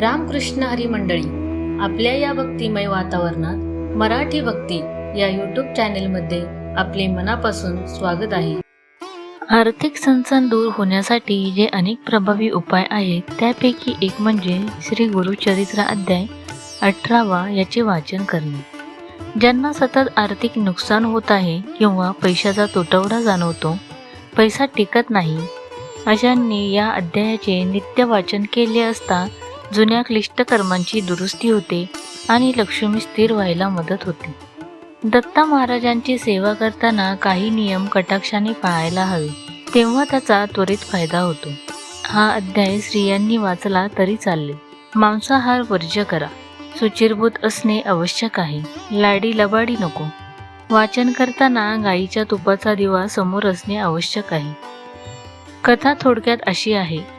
रामकृष्ण हरी मंडळी आपल्या या भक्तिमय वातावरणात मराठी भक्ती या यूट्यूब चॅनेलमध्ये आपले मनापासून स्वागत आहे. आर्थिक संसन दूर होण्यासाठी जे अनेक प्रभावी उपाय आहेत त्यापैकी एक म्हणजे श्री गुरुचरित्र अध्याय अठरावा याचे वाचन करणे. ज्यांना सतत आर्थिक नुकसान होत आहे किंवा पैशाचा तुटवडा जाणवतो पैसा टिकत नाही अशांनी या अध्यायाचे नित्य वाचन केले असता जुन्या क्लिष्ट कर्मांची दुरुस्ती होते आणि लक्ष्मी स्थिर व्हायला मदत होते. दत्ता महाराजांची सेवा करताना काही नियम कटाक्षाने पाळायला हवे तेव्हा त्याचा त्वरित फायदा होतो. हा अध्याय स्त्रियांनी वाचला तरी चालले. मांसाहार वर्ज्य करा. सुचिरभूत असणे आवश्यक आहे. लाडी लबाडी नको. वाचन करताना गाईच्या तुपाचा दिवा समोर असणे आवश्यक आहे. कथा थोडक्यात अशी आहे.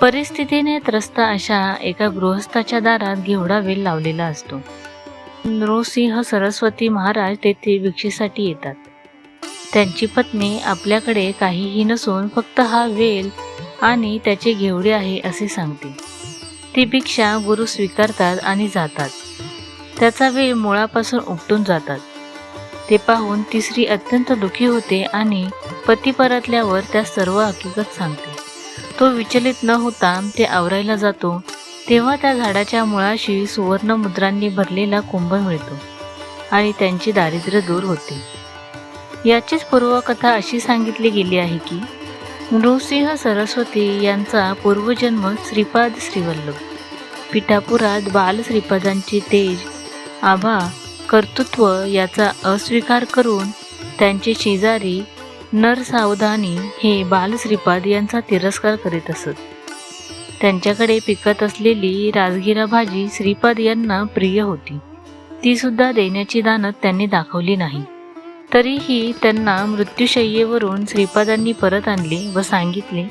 परिस्थितीने त्रस्त अशा एका गृहस्थाच्या दारात घेवडा वेल लावलेला असतो. नृसिंह सरस्वती महाराज तेथे भिक्षेसाठी येतात. त्यांची पत्नी आपल्याकडे काहीही नसून फक्त हा वेल आणि त्याचे घेवडे आहे असे सांगते. ती भिक्षा गुरु स्वीकारतात आणि जातात. त्याचा वेळ मुळापासून उपटून जातात. ते पाहून तिसरी अत्यंत दुखी होते आणि पती परतल्यावर त्या सर्व हकीकत सांगते. तो विचलित न होता ते आवरायला जातो. तेव्हा त्या झाडाच्या मुळाशी सुवर्ण मुद्रांनी भरलेला कुंभ मिळतो आणि त्यांची दारिद्र्य दूर होते. याचीच पूर्वकथा अशी सांगितली गेली आहे की नृसिंह सरस्वती यांचा पूर्वजन्म श्रीपाद श्रीवल्लभ पिठापुरात बाल श्रीपादांचे तेज आभा कर्तृत्व याचा अस्वीकार करून त्यांचे शेजारी नर सावधानी हे बालश्रीपाद यांचा तिरस्कार करीत असत. त्यांच्याकडे पिकत असलेली राजगिरा भाजी श्रीपाद यांना प्रिय होती. ती सुद्धा देण्याची दानत त्यांनी दाखवली नाही. तरीही त्यांना मृत्यूशय्येवरून श्रीपादांनी परत आणले व सांगितले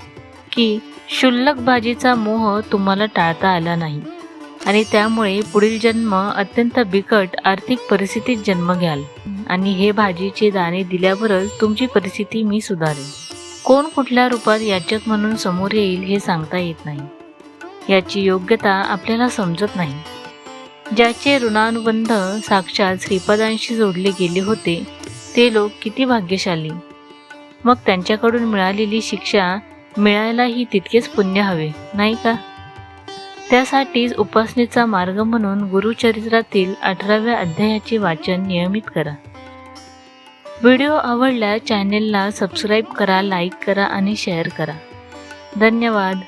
की क्षुल्लक भाजीचा मोह तुम्हाला टाळता आला नाही. आणि त्यामुळे पुढील जन्म अत्यंत बिकट आर्थिक परिस्थितीत जन्म घ्याल. आणि हे भाजीचे दाणे दिल्यावरच तुमची परिस्थिती मी सुधारेन. कोण कुठल्या रूपात याचक म्हणून समोर येईल हे सांगता येत नाही. याची योग्यता आपल्याला समजत नाही. ज्याचे ऋणानुबंध साक्षात श्रीपदांशी जोडले गेले होते ते लोक किती भाग्यशाली. मग त्यांच्याकडून मिळालेली शिक्षा मिळायलाही तितकेच पुण्य हवे नाही का? त्यासाठीच उपासनेचा मार्ग म्हणून गुरुचरित्रातील अठराव्या अध्यायाचे वाचन नियमित करा. व्हिडिओ आवडल्यास चॅनेलला सबस्क्राईब करा लाईक करा आणि शेअर करा. धन्यवाद.